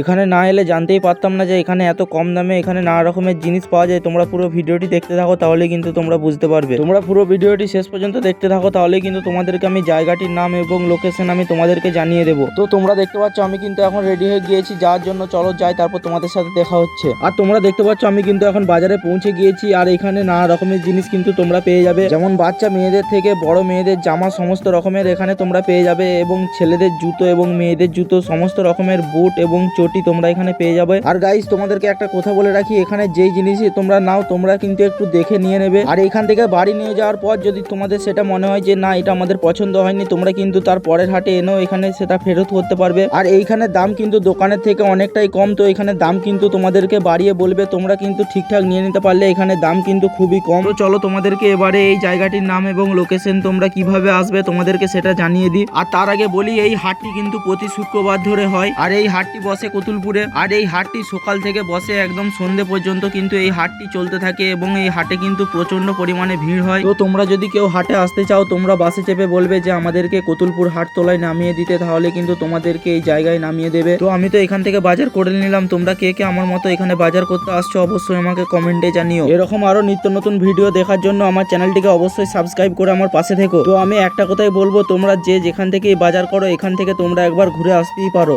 এখানে না এলে জানতেই পারতাম না যে এখানে এত কম দামে এখানে নানা রকমের জিনিস পাওয়া যায়। তোমরা পুরো ভিডিওটি দেখতে থাকো তাহলে কিন্তু তোমরা বুঝতে পারবে। তোমরা পুরো ভিডিওটি শেষ পর্যন্ত দেখতে থাকো তাহলে কিন্তু তোমাদেরকে আমি জায়গাটির নাম এবং লোকেশন আমি তোমাদেরকে জানিয়ে দেবো। তো তোমরা দেখতে পাচ্ছ, আমি কিন্তু এখন রেডি হয়ে গিয়েছি যাওয়ার জন্য চলো যাই, তারপর তোমাদের সাথে দেখা হচ্ছে। আর তোমরা দেখতে পাচ্ছ, আমি কিন্তু এখন বাজারে পৌঁছে গিয়েছি, আর এখানে নানা রকমের জিনিস কিন্তু তোমরা পেয়ে যাবে। যেমন বাচ্চা মেয়েদের থেকে বড় মেয়েদের জামা, সমস্ত রকমের এখানে তোমরা পেয়ে যাবে, এবং ছেলেদের জুতো এবং মেয়েদের জুতো, সমস্ত রকমের বুট এবং চটি তোমরা এখানে পেয়ে যাবে। আর গাইস তোমাদেরকে একটা কথা বলে রাখি, এখানে যেই জিনিসই তোমরা নাও, তোমরা কিন্তু একটু দেখে নিয়ে নেবে। আর এখান থেকে বাড়ি নিয়ে যাওয়ার পর যদি তোমাদের সেটা মনে হয় যে, না, এটা আমাদের পছন্দ হয়নি, তোমরা কিন্তু তার পরের হাটে এনেও এখানে সেটা ফেরত করতে পারবে। আর এইখানে দাম কিন্তু দোকানের থেকে অনেকটাই কম, তো এখানে দাম কিন্তু তোমাদেরকে বাড়িয়ে বলবে, তোমরা কিন্তু ঠিকঠাক নিয়ে নিতে পারলে এখানে দাম কিন্তু খুবই কম। তো চলো তোমাদেরকে এবারে এই জায়গাটির নাম এবং লোকেশন তোমরা কীভাবে আসবে তোমাদেরকে সেটা জানিয়ে দিই। আর তার আগে বলি, এই হাটটি কিন্তু প্রতি শুক্রবার ধরে হয়। আর এই হাটটি বসে কতুলপুরে। আর এই হাটটি সকাল থেকে বসে একদম সন্ধে পর্যন্ত কিন্তু এই হাটটি চলতে থাকে এবং এই হাটে কিন্তু প্রচণ্ড পরিমাণে ভিড় হয়। তো তোমরা যদি কেউ হাটে আসতে চাও, তোমরা বাসে চেপে বলবে যে আমাদেরকে কতুলপুর হাট তোলায় নামিয়ে দিতে, তাহলে কিন্তু তোমাদেরকে এই জায়গায় নামিয়ে দেবে। তো আমি তো এখান থেকে বাজার করে নিলাম। তোমরা কে কে আমার মতো এখানে বাজার করতে আসছো, অবশ্যই আমাকে কমেন্টে জানিও। এরকম আরও নিত্য নতুন ভিডিও দেখার জন্য আমার চ্যানেলটিকে অবশ্যই সাবস্ক্রাইব করে আমার পাশে থেকো। তো আমি একটা কথাই বলব, তোমরা যে যেখান থেকে বাজার করো, এখান থেকে তোমরা একবার ঘুরে আসতেই পারো।